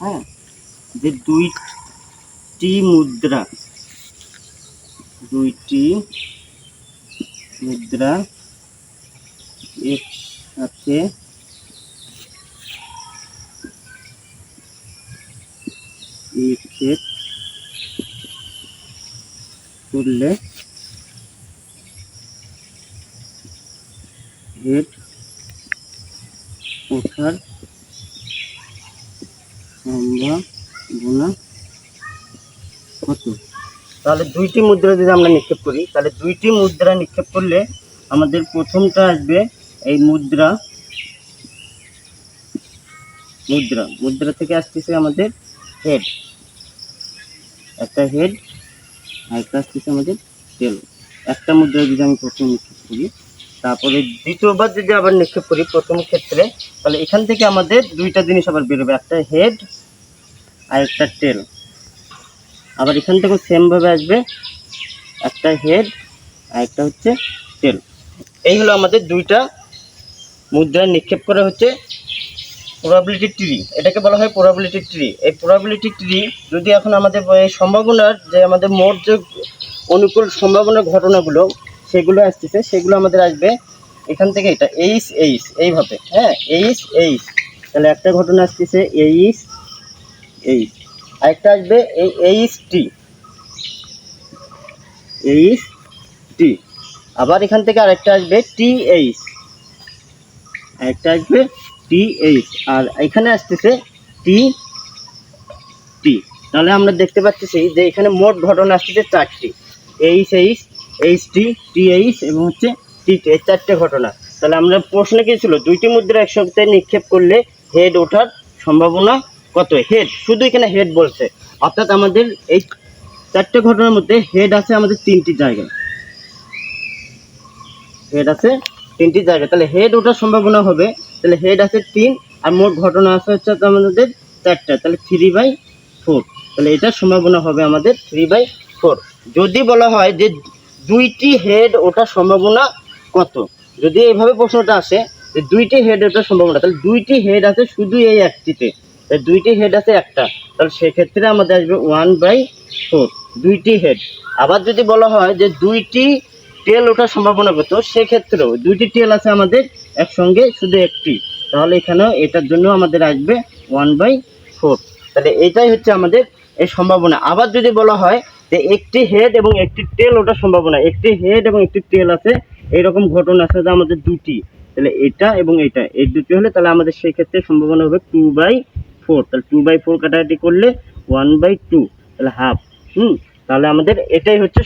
হ্যাঁ যে দুইটি মুদ্রা দুইটি মুদ্রা একসাথে নিক্ষেপ করলে হেড ওঠার তাহলে দুইটি মুদ্রা যদি আমরা নিক্ষেপ করি, তাহলে দুইটি মুদ্রা নিক্ষেপ করলে আমাদের প্রথমটা আসবে এই মুদ্রা মুদ্রা মুদ্রা থেকে আসতেছে আমাদের হেড একটা হেড আর একটা আসতেছে আমাদের টেল একটা মুদ্রা যদি আমি প্রথম নিক্ষেপ করি, তারপরে দ্বিতীয়বার যদি আবার নিক্ষেপ করি প্রথম ক্ষেত্রে, তাহলে এখান থেকে আমাদের দুইটা জিনিস আবার বেরোবে একটা হেড আর একটা টেল আবার এখান থেকে সেমভাবে আসবে একটা হেড আর একটা হচ্ছে টেল এই হলো আমাদের দুইটা মুদ্রা নিক্ষেপ করা হচ্ছে প্রবাবিলিটি ট্রি এটাকে বলা হয় প্রবাবিলিটি ট্রি এই প্রবাবিলিটি ট্রি যদি এখন আমাদের সম্ভাবনার যে আমাদের মোট যে অনুকূল সম্ভাবনার ঘটনাগুলো, সেগুলো আসতেছে, সেগুলো আমাদের আসবে এখান থেকে এটা এইস এইস এইভাবে। হ্যাঁ এইস এইস তাহলে একটা ঘটনা আসতেছে এইস এইস আরেকটা আসবে, এই এইচ টি এইচ টি আবার এখান থেকে আরেকটা আসবে টি এইচ আরেকটা আসবে টি এইচ আর এখানে আসতেছে টি টি তাহলে আমরা দেখতে পাচ্ছি যে এখানে মোট ঘটনা আসতেছে চারটি। H H H T T H এবং হচ্ছে টি টি এই চারটে ঘটনা। তাহলে আমরা প্রশ্ন কি ছিল? দুইটি মুদ্রা একসাথে নিক্ষেপ করলে হেড ওঠার সম্ভাবনা কত? হেড শুধু এখানে হেড বলছে। অর্থাৎ আমাদের এই চারটে ঘটনার মধ্যে হেড আছে আমাদের তিনটি জায়গায়। হেড আছে তিনটি জায়গায়। তাহলে হেড ওঠার সম্ভাবনা হবে। তাহলে হেড আছে তিন, আর মোট ঘটনা আছে হচ্ছে আমাদের চারটা। তাহলে থ্রি বাই ফোর তাহলে এটার সম্ভাবনা হবে আমাদের থ্রি বাই ফোর যদি বলা হয় যে দুইটি হেড ওঠার সম্ভাবনা কত? যদি এইভাবে প্রশ্নটা আসে যে দুইটি হেড ওঠার সম্ভাবনা, তাহলে দুইটি হেড আছে শুধু এই একটিতে। দুইটি হেড আছে একটা। তাহলে সেক্ষেত্রে আমাদের আসবে ওয়ান বাই ফোর দুইটি হেড আবার যদি বলা হয় যে দুইটি টেল ওঠার সম্ভাবনা কত, সেক্ষেত্রেও দুইটি টেল আছে আমাদের একসঙ্গে শুধু একটি। তাহলে এখানেও এটার জন্য আমাদের আসবে ওয়ান বাই ফোর তাহলে এটাই হচ্ছে আমাদের এই সম্ভাবনা। আবার যদি বলা হয় যে একটি হেড এবং একটি টেল ওঠার সম্ভাবনা, একটি হেড এবং একটি টেল আছে এইরকম ঘটনা আছে যে আমাদের দুটি। তাহলে এটা এবং এটা, এই দুটি হলে তাহলে আমাদের সেই ক্ষেত্রে সম্ভাবনা হবে টু বাই ফোর তাহলে টু বাই ফোর কাটাকাটি করলে ওয়ান বাই টু তাহলে হাফ হুম? তাহলে আমাদের এটাই হচ্ছে